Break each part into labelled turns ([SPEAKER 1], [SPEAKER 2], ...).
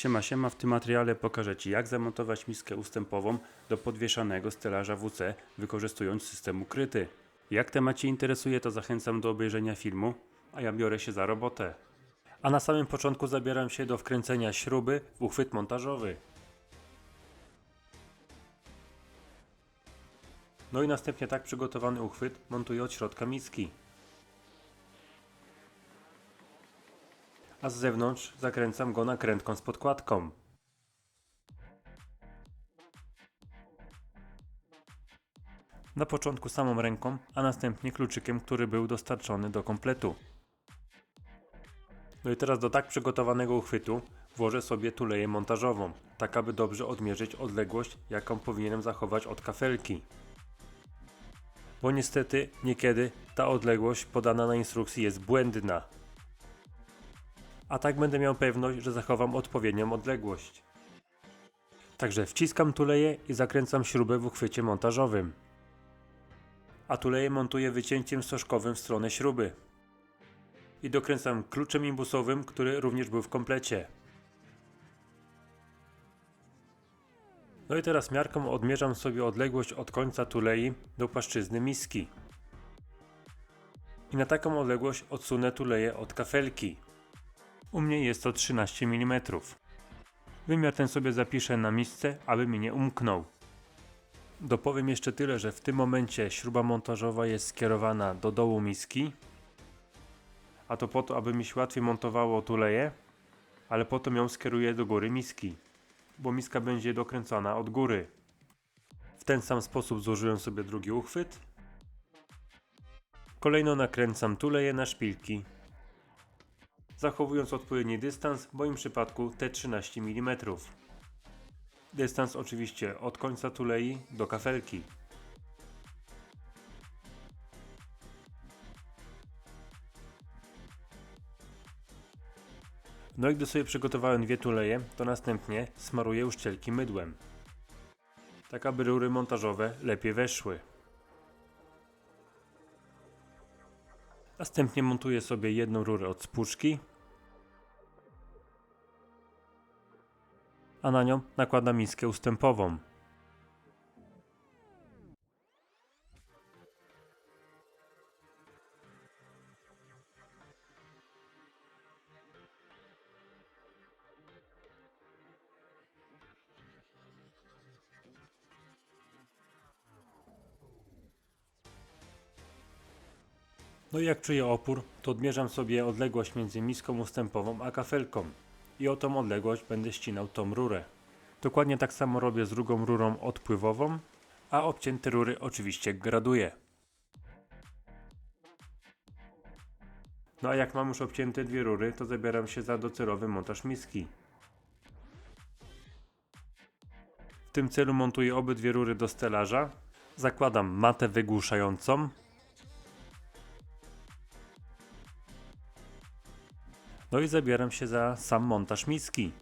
[SPEAKER 1] Siema, siema, w tym materiale pokażę Ci jak zamontować miskę ustępową do podwieszanego stelaża WC wykorzystując system ukryty. Jak temat Cię interesuje to zachęcam do obejrzenia filmu, a ja biorę się za robotę. A na samym początku zabieram się do wkręcenia śruby w uchwyt montażowy. No i następnie tak przygotowany uchwyt montuję od środka miski. A z zewnątrz zakręcam go nakrętką z podkładką. Na początku samą ręką, a następnie kluczykiem, który był dostarczony do kompletu. No i teraz do tak przygotowanego uchwytu włożę sobie tuleję montażową, tak aby dobrze odmierzyć odległość, jaką powinienem zachować od kafelki. Bo niestety niekiedy ta odległość podana na instrukcji jest błędna a tak będę miał pewność, że zachowam odpowiednią odległość. Także wciskam tuleję i zakręcam śrubę w uchwycie montażowym. A tuleję montuję wycięciem stożkowym w stronę śruby. I dokręcam kluczem imbusowym, który również był w komplecie. No i teraz miarką odmierzam sobie odległość od końca tulei do płaszczyzny miski. I na taką odległość odsunę tuleję od kafelki. U mnie jest to 13 mm. Wymiar ten sobie zapiszę na misce, aby mi nie umknął. Dopowiem jeszcze tyle, że w tym momencie śruba montażowa jest skierowana do dołu miski, a to po to, aby mi się łatwiej montowało tuleje, ale potem ją skieruję do góry miski, bo miska będzie dokręcona od góry. W ten sam sposób złożyłem sobie drugi uchwyt. Kolejno nakręcam tuleje na szpilki zachowując odpowiedni dystans, w moim przypadku te 13 mm. Dystans oczywiście od końca tulei do kafelki. No i gdy sobie przygotowałem dwie tuleje, to następnie smaruję uszczelki mydłem. Tak aby rury montażowe lepiej weszły. Następnie montuję sobie jedną rurę od spłuczki, a na nią nakładam miskę ustępową. No i jak czuję opór, to odmierzam sobie odległość między miską ustępową a kafelką i o tą odległość będę ścinał tą rurę. Dokładnie tak samo robię z drugą rurą odpływową, a obcięte rury oczywiście graduję. No a jak mam już obcięte dwie rury, to zabieram się za docelowy montaż miski. W tym celu montuję obydwie rury do stelaża, zakładam matę wygłuszającą, No i zabieram się za sam montaż miski.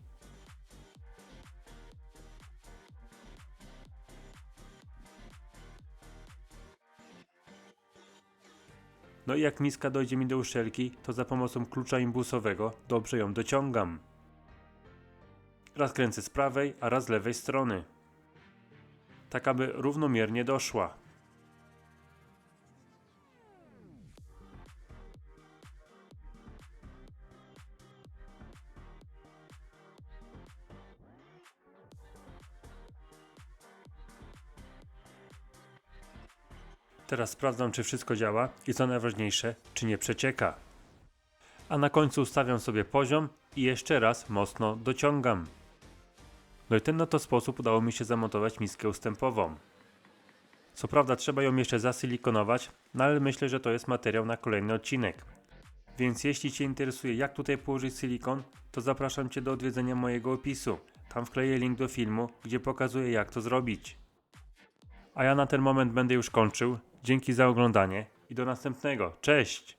[SPEAKER 1] No i jak miska dojdzie mi do uszczelki, to za pomocą klucza imbusowego dobrze ją dociągam. Raz kręcę z prawej, a raz z lewej strony. Tak aby równomiernie doszła. Teraz sprawdzam, czy wszystko działa i co najważniejsze, czy nie przecieka. A na końcu ustawiam sobie poziom i jeszcze raz mocno dociągam. No i ten oto sposób udało mi się zamontować miskę ustępową. Co prawda trzeba ją jeszcze zasylikonować, no ale myślę, że to jest materiał na kolejny odcinek. Więc jeśli Cię interesuje jak tutaj położyć silikon, to zapraszam Cię do odwiedzenia mojego opisu. Tam wkleję link do filmu, gdzie pokazuję jak to zrobić. A ja na ten moment będę już kończył. Dzięki za oglądanie i do następnego. Cześć!